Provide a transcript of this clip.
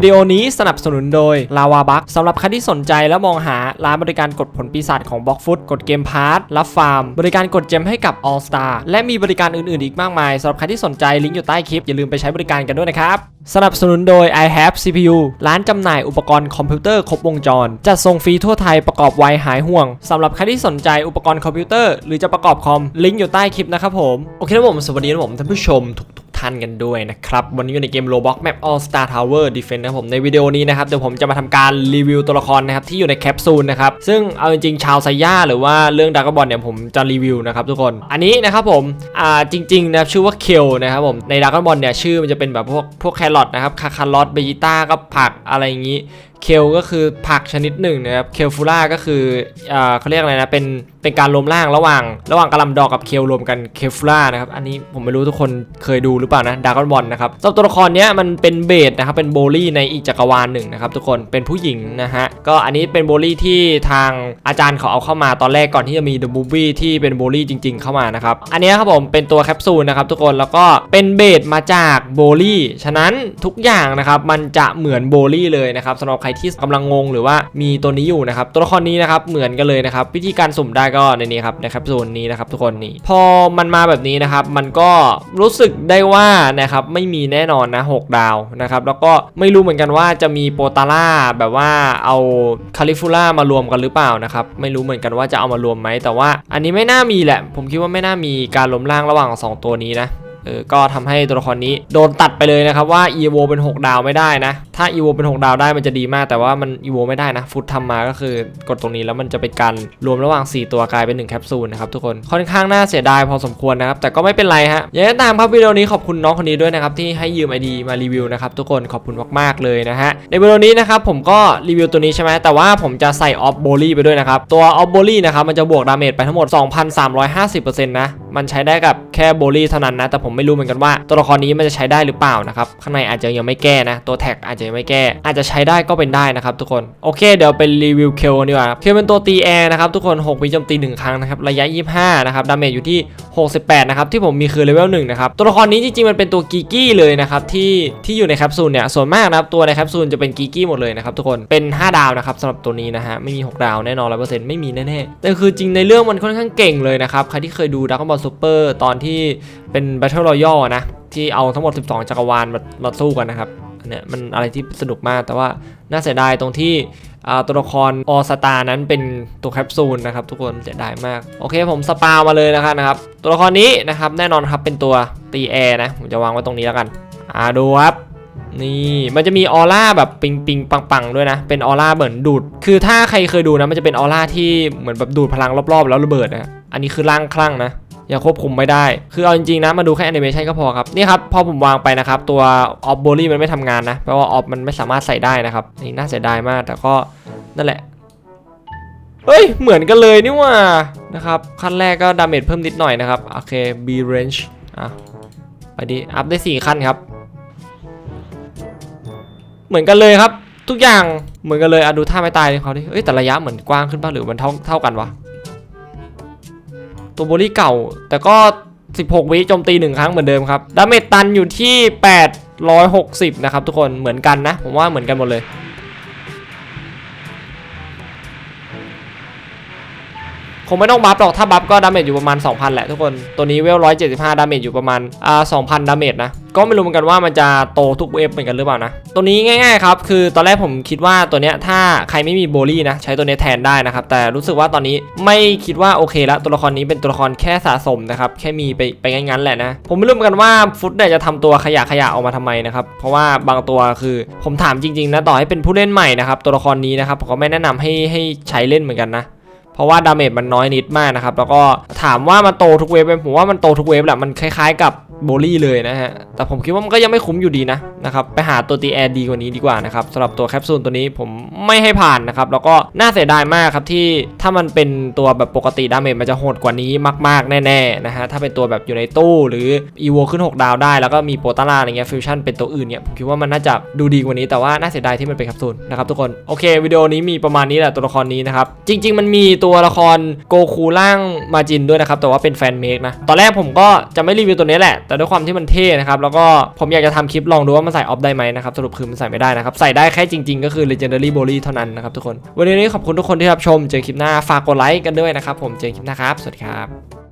วิดีโอนี้สนับสนุนโดย Lava b u c k สำหรับใครที่สนใจและมองหาร้านบริการกดผลปีศาจของ b l o k f o o t กดเกมพาร์ทรับฟาร์ม บริการกดเจมให้กับ All Star และมีบริการอื่นๆอีกมากมายสำหรับใครที่สนใจลิงก์อยู่ใต้คลิปอย่าลืมไปใช้บริการกันด้วยนะครับสนับสนุนโดย i have CPU ร้านจำหน่ายอุปกรณ์คอมพิวเตอร์ครบวงจร จัดส่งฟรีทั่วไทยประกอบไวหายห่วงสำหรับใครที่สนใจอุปกรณ์คอมพิวเตอร์หรือจะประกอบคอมลิงก์อยู่ใต้คลิปนะครับผมโอเคนะผมสวัสดีนะผมท่านผู้ชมทุก ท่านกันด้วยนะครับ วันนี้อยู่ในเกม Roblox Map All Star Tower Defense นะผมในวิดีโอนี้นะครับเดี๋ยวผมจะมาทำการรีวิวตัวละครนะครับที่อยู่ในแคปซูลนะครับซึ่งเอาจริงๆชาวไซย่าหรือว่าเรื่องดากบอลเนี่ยผมจะรีวิวนะครับทุกคนอันนี้นะครับผมอ่าจริงๆนะชื่อว่าเคลนะครับผมในดากบอลเนี่ยชื่อมันจะเป็นแบบพวกพวกแครอทนะครับคาคารอทเบจิต้าก็ผักอะไรอย่างนี้เคลก็คือผักชนิดหนึ่งนะครับเคลฟูล่าก็คืออ่าเขาเรียกอะไรนะเป็นเป็นการรวมร่างระหว่าง ระหว่างกระลำดอกกับเคลรวมกันเคลฟูล่านะครับอันนี้ผมไม่รู้ทุกคนเคยดูหรือเปล่านะดากอนบอลนะครับสำหรับตัวละครเนี้ยมันเป็นเบสนะครับเป็นโบลี่ในอีกจักรวาลหนึ่งนะครับทุกคนเป็นผู้หญิงนะฮะก็อันนี้เป็นโบลี่ที่ทางอาจารย์เขาเอาเข้ามาตอนแรกก่อนที่จะมีเดอะบูบี้ที่เป็นโบลี่จริง ๆเข้ามานะครับอันนี้ครับผมเป็นตัวแคปซูลนะครับทุกคนแล้วก็เป็นเบสมาจากโบลี่ฉะนั้นทุกอย่างนะครับมันจะเหมือนโบลี่เลยนะครับสำหรับใครที่กำลังงงหรือว่ามีตัวนี้อยู่นะครับตัวละครนี้นะครับเหมือนกันเลยนะครับวิธีการสุ่มได้ก็ในนี้ครับในแคปซูลนี้นะครับทุกคนนี่พอมันมาแบบนี้นะครับมันก็รู้สึกได้ว่านะครับไม่มีแน่นอนนะ6ดาวนะครับแล้วก็ไม่รู้เหมือนกันว่าจะมีโปตาร่าแบบว่าเอาคาลิฟูล่ามารวมกันหรือเปล่านะครับไม่รู้เหมือนกันว่าจะเอามารวมไหมแต่ว่า อันนี้ไม่น่ามีแหละ ผมคิดว่าไม่น่ามีการล้มล่างระหว่างสองตัวนี้นะ เออก็ทำให้ตัวละครนี้โดนตัดไปเลยนะครับว่า EVO เป็น 6 ดาวไม่ได้นะ ถ้า EVO เป็น 6 ดาวได้มันจะดีมาก แต่ว่ามัน EVO ไม่ได้นะ ฟุตทำมาก็คือกดตรงนี้แล้วมันจะเป็นการรวมระหว่าง 4 ตัวกลายเป็น 1 แคปซูลนะครับทุกคนค่อนข้างน่าเสียดายพอสมควรนะครับ แต่ก็ไม่เป็นไรฮะอยังไงก็ตามครับวิดีโอนี้ขอบคุณน้องคนนี้ด้วยนะครับที่ให้ยืม ID มารีวิวนะครับทุกคนขอบคุณมากๆเลยนะฮะในวิดีโอนี้นะครับผมก็รีวิวตัวนี้ใช่ไหมแต่ว่าผมจะใส่ออฟโบลี่ไปด้วยนะครับตัวออฟโบลี่นะครับมันจะบวกดาเมจไปทั้งหมด 2,350%นะมันใช้ได้กับแค่โบลี่เท่านั้นนะ แต่ผมไม่รู้เหมือนกันว่าตัวละครนี้มันจะใช้ได้หรือเปล่านะครับ ข้างในอาจจะยังไม่แก้นะ ตัวแท็กอาจจะยังไม่แก้ อาจจะใช้ได้ก็เป็นได้นะครับทุกคน โอเค เดี๋ยวเป็นรีวิวเคลดีกว่า เคลเป็นตัวตีแอร์นะครับทุกคน6วิโจมตี 1 ครั้งนะครับ ระยะ 25 นะครับ ดาเมจอยู่ที่ 68 นะครับ ที่ผมมีคือเลเวล1นะครับ ตัวละครนี้จริงๆ มันเป็นตัวกีกี้เลยนะครับที่ที่อยู่ในแคปซูลเนี่ย ส่วนมากนะครับตัวในแคปซูลจะเป็นกีกี้หมดเลยนะครับทุกคน เป็น 5 ดาวนะครับสำหรับตัวนี้นะฮะ ไม่มี 6 ดาวแน่นอน100%ไม่มีแน่ๆแต่คือจริงในเรื่องมันค่อนข้างเก่งเลยนะครับ ใครที่เคยดูดักบอลซูเปอร์ตอนที่เป็น Battle Royale นะ ที่เอาทั้งหมด 12 จักรวาลมามาสู้กันนะครับเนี้ยมันอะไรที่สนุกมากแต่ว่าน่าเสียดายตรงที่ตัวละครออสตานั้นเป็นตัวแคปซูลนะครับ ทุกคนเสียดายมาก โอเคผมสปามาเลยนะครับนะครับ ตัวละครนี้นะครับแน่นอนครับเป็นตัวตีแอร์นะผมจะวางไว้ตรงนี้แล้วกันอ่าดูครับนี่มันจะมีออร่าแบบปิงปิงปังปังด้วยนะ เป็นออร่าเหมือนดูด คือถ้าใครเคยดูนะมันจะเป็นออร่าที่เหมือนแบบดูดพลังรอบๆ แล้วระเบิดนะอันนี้คือร่างคลั่งนะ ยังควบคุมไม่ได้ คือเอาจริงๆนะมาดูแค่แอนิเมชันก็พอครับ นี่ครับพอผมวางไปนะครับ ตัวออฟโบลี่มันไม่ทำงานนะแปลว่าออฟมันไม่สามารถใส่ได้นะครับนี่น่าเสียดายมากแต่ก็นั่นแหละเฮ้ย เหมือนกันเลยนี่ว่านะครับขั้นแรกก็ดาเมจเพิ่มนิดหน่อยนะครับ โอเค B range อะไปดิ อัพได้ 4 ขั้นครับ เหมือนกันเลยครับ ทุกอย่างเหมือนกันเลยอะดูท่าไม่ตายเขาดิเอ้ยแต่ระยะเหมือนกว้างขึ้นป่ะหรือมันเท่าเท่ากันวะ ตัวโบลี่เก่า แต่ก็ 16 วิโจมตีหนึ่งครั้งเหมือนเดิมครับดาเมจตันอยู่ที่ 860 นะครับทุกคนเหมือนกันนะ ผมว่าเหมือนกันหมดเลย คงไม่ต้องบัฟหรอกถ้าบัฟก็ดาเมจอยู่ประมาณ 2,000 แหละทุกคน ตัวนี้เวล175 ดาเมจอยู่ประมาณอ่า2,000 ดาเมจนะ ก็ไม่รู้เหมือนกันว่ามันจะโตทุกเวฟเหมือนกันหรือเปล่านะ ตัวนี้ง่ายๆครับ คือตอนแรกผมคิดว่าตัวเนี้ยถ้าใครไม่มีโบลี่นะ ใช้ตัวนี้แทนได้นะครับ แต่รู้สึกว่าตอนนี้ไม่คิดว่าโอเคละตัวละครนี้เป็นตัวละครแค่สะสมนะครับ แค่มีไปไปงั้นๆแหละนะ ผมไม่รู้เหมือนกันว่าฟุตเนี่ยจะทำตัวขยะขยะออกมาทำไมนะครับ เพราะว่าบางตัวคือผมถามจริงๆนะต่อให้เป็นผู้เล่นใหม่นะครับตัวละครนี้นะครับผมก็ไม่แนะนำให้ให้ใช้เล่นเหมือนกันนะ เพราะว่าดาเมจมันน้อยนิดมากนะครับ แล้วก็ถามว่ามันโตทุกเวฟไหมผมว่ามันโตทุกเวฟแหละมันคล้ายๆกับโบลี่เลยนะฮะ แต่ผมคิดว่ามันก็ยังไม่คุ้มอยู่ดีนะนะครับ ไปหาตัวตีแอร์ดีกว่านี้ดีกว่านะครับสำหรับตัวแคปซูลตัวนี้ผมไม่ให้ผ่านนะครับ แล้วก็น่าเสียดายมากครับที่ถ้ามันเป็นตัวแบบปกติดาเมจมันจะโหดกว่านี้มาก ๆ แน่ ๆ นะฮะ ถ้าเป็นตัวแบบอยู่ในตู้หรืออีโวขึ้น 6 ดาวได้ แล้วก็มีโปรตาร่าอะไรเงี้ยฟิวชั่นเป็นตัวอื่นเนี่ยผมคิดว่ามันน่าจะดูดีกว่านี้แต่ว่าน่าเสียดายที่มันเป็นแคปซูลนะครับทุกคนโอเควิดีโอนี้มีประมาณนี้แหละตัวละครนี้นะครับจริง ๆ มันมีตัวตัวละครโกคูร่างมาจินด้วยนะครับ แต่ว่าเป็นแฟนเมคนะ ตอนแรกผมก็จะไม่รีวิวตัวนี้แหละ แต่ด้วยความที่มันเท่นะครับ แล้วก็ผมอยากจะทำคลิปลองดูว่ามันใส่ออฟได้ไหมนะครับ สรุปคือมันใส่ไม่ได้นะครับ ใส่ได้แค่จริงๆ ก็คือ legendary b o l y เท่านั้นนะครับทุกคน วันนี้ขอบคุณทุกคนที่รับชม เจอคลิปหน้า ฝากกดไลค์กันด้วยนะครับ ผม เจอคลิปหน้าครับ สวัสดีครับ